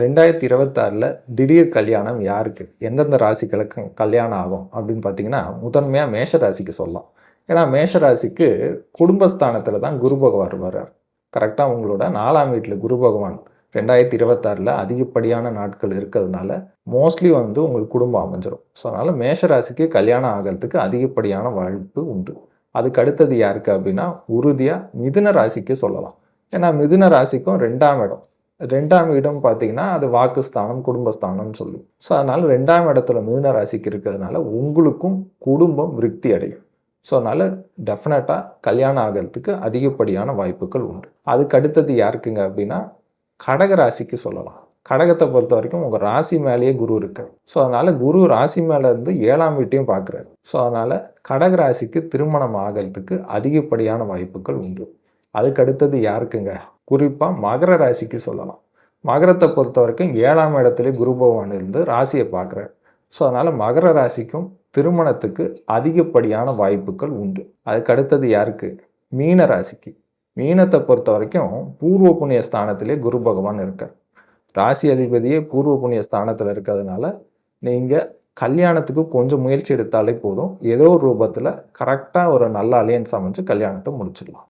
ரெண்டாயிரத்தி இருபத்தாறில் திடீர் கல்யாணம் யாருக்கு? எந்தெந்த ராசிகளுக்கு கல்யாணம் ஆகும் அப்படின்னு பார்த்தீங்கன்னா முதன்மையாக மேஷ ராசிக்கு சொல்லலாம். ஏன்னா மேஷ ராசிக்கு குடும்பஸ்தானத்தில் தான் குரு பகவான் வர்றார். கரெக்டாக உங்களோட நாலாம் வீட்டில் குரு பகவான் ரெண்டாயிரத்தி இருபத்தாறில் அதிகப்படியான நாட்கள் இருக்கிறதுனால மோஸ்ட்லி வந்து உங்களுக்கு குடும்பம் அமைஞ்சிடும் ஸோ அதனால் மேஷ ராசிக்கு கல்யாணம் ஆகிறதுக்கு அதிகப்படியான வாய்ப்பு உண்டு. அதுக்கு அடுத்தது யாருக்கு அப்படின்னா உறுதியாக மிதுன ராசிக்கு சொல்லலாம். ஏன்னா மிதுன ராசிக்கும் ரெண்டாம் இடம். ரெண்டாம் இடம் பார்த்தீங்கன்னா அது வாக்குஸ்தானம் குடும்பஸ்தானம்னு சொல்லும். ஸோ அதனால் ரெண்டாம் இடத்துல மீன ராசிக்கு இருக்கிறதுனால உங்களுக்கும் குடும்பம் விருத்தி அடையும். ஸோ அதனால் டெஃபினட்டாக கல்யாணம் ஆகிறதுக்கு அதிகப்படியான வாய்ப்புகள் உண்டு. அதுக்கு அடுத்தது யாருக்குங்க அப்படின்னா கடக ராசிக்கு சொல்லலாம். கடகத்தை பொறுத்த வரைக்கும் உங்கள் ராசி மேலேயே குரு இருக்கு ஸோ அதனால் குரு ராசி மேலே இருந்து ஏழாம் வீட்டையும் பார்க்குறாரு. ஸோ அதனால் கடக ராசிக்கு திருமணம் ஆகிறதுக்கு அதிகப்படியான வாய்ப்புகள் உண்டு. அதுக்கு அடுத்தது யாருக்குங்க? குறிப்பாக மகர ராசிக்கு சொல்லலாம். மகரத்தை பொறுத்த வரைக்கும் ஏழாம் இடத்துல குரு பகவான் இருந்து ராசியை பார்க்குறாரு. ஸோ அதனால் மகர ராசிக்கும் திருமணத்துக்கு அதிகப்படியான வாய்ப்புகள் உண்டு. அதுக்கு அடுத்தது யாருக்கு? மீன ராசிக்கு. மீனத்தை பொறுத்த வரைக்கும் பூர்வ புண்ணிய ஸ்தானத்திலே குரு பகவான் இருக்கார். ராசி அதிபதியே பூர்வ புண்ணிய ஸ்தானத்தில் இருக்கிறதுனால நீங்கள் கல்யாணத்துக்கு கொஞ்சம் முயற்சி எடுத்தாலே போதும். ஏதோ ஒரு ரூபத்தில் கரெக்டாக ஒரு நல்ல அலையன்ஸ் அமைஞ்சு கல்யாணத்தை முடிச்சிடலாம்.